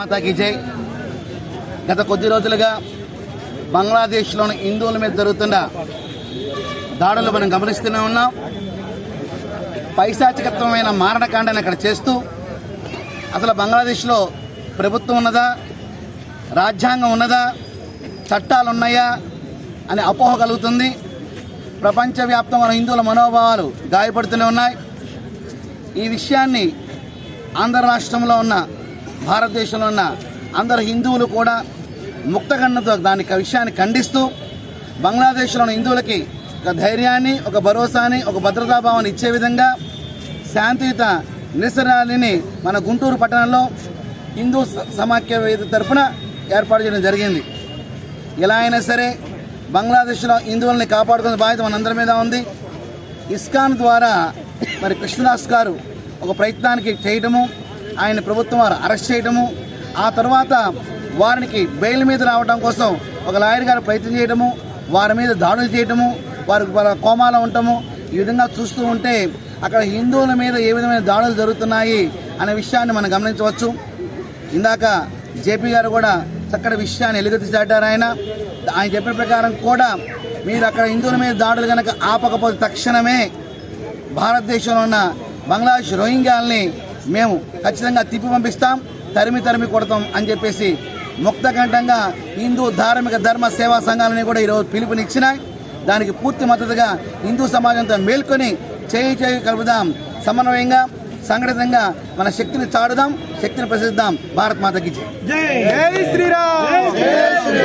మాతాకి జై. గత కొద్ది రోజులుగా బంగ్లాదేశ్లోని హిందువుల మీద జరుగుతున్న దాడులు మనం గమనిస్తూనే ఉన్నాం. పైశాచికత్వమైన మారణకాండని అక్కడ చేస్తూ అసలు బంగ్లాదేశ్లో ప్రభుత్వం ఉన్నదా? రాజ్యాంగం ఉన్నదా? చట్టాలు ఉన్నాయా? అనే అపోహ కలుగుతుంది. ప్రపంచవ్యాప్తంగా హిందువుల మనోభావాలు గాయపడుతూనే ఉన్నాయి. ఈ విషయాన్ని ఆంధ్ర రాష్ట్రంలో ఉన్న భారతదేశంలో ఉన్న అందరు హిందువులు కూడా ముక్తగన్నతో దాని విషయాన్ని ఖండిస్తూ బంగ్లాదేశ్లో ఉన్న హిందువులకి ఒక ధైర్యాన్ని ఒక భరోసాని ఒక భద్రతాభావాన్ని ఇచ్చే విధంగా శాంతియుత నిరసనాలని మన గుంటూరు పట్టణంలో హిందూ సమాఖ్య వేదిక తరఫున ఏర్పాటు చేయడం జరిగింది. ఎలా అయినా సరే బంగ్లాదేశ్లో హిందువుల్ని కాపాడుకునే బాధ్యత మనందరి మీద ఉంది. ఇస్కాన్ ద్వారా మరి కృష్ణదాస్ గారు ఒక ప్రయత్నానికి చేయటము ఆయన ప్రభుత్వం వారు అరెస్ట్ చేయటము ఆ తర్వాత వారికి బెయిల్ మీద రావడం కోసం ఒక లాయర్ గారు ప్రయత్నం చేయటము వారి మీద దాడులు చేయటము వారికి కోమాలో ఉండటము ఈ విధంగా చూస్తూ ఉంటే అక్కడ హిందువుల మీద ఏ విధమైన దాడులు జరుగుతున్నాయి అనే విషయాన్ని మనం గమనించవచ్చు. ఇందాక జేపీ గారు కూడా చక్కటి విషయాన్ని ఎలుగెత్తి చాటారు ఆయన. ఆయన చెప్పిన ప్రకారం కూడా మీరు అక్కడ హిందువుల మీద దాడులు కనుక ఆపకపోతే తక్షణమే భారతదేశంలో ఉన్న బంగ్లాదేశ్ రోహింగ్యాల్ని మేము ఖచ్చితంగా తిప్పి పంపిస్తాం తరిమి తరిమి కొడతాం అని చెప్పేసి ముక్తకంఠంగా హిందూ ధార్మిక ధర్మ సేవా సంఘాలని కూడా ఈరోజు పిలుపునిచ్చినాయి. దానికి పూర్తి మద్దతుగా హిందూ సమాజంతో మేల్కొని చేయి చేయి కలుపుదాం. సమన్వయంగా సంఘటితంగా మన శక్తిని చాడుదాం శక్తిని ప్రసిద్దాం భారత్ మాతకి జై. జై శ్రీరామ్.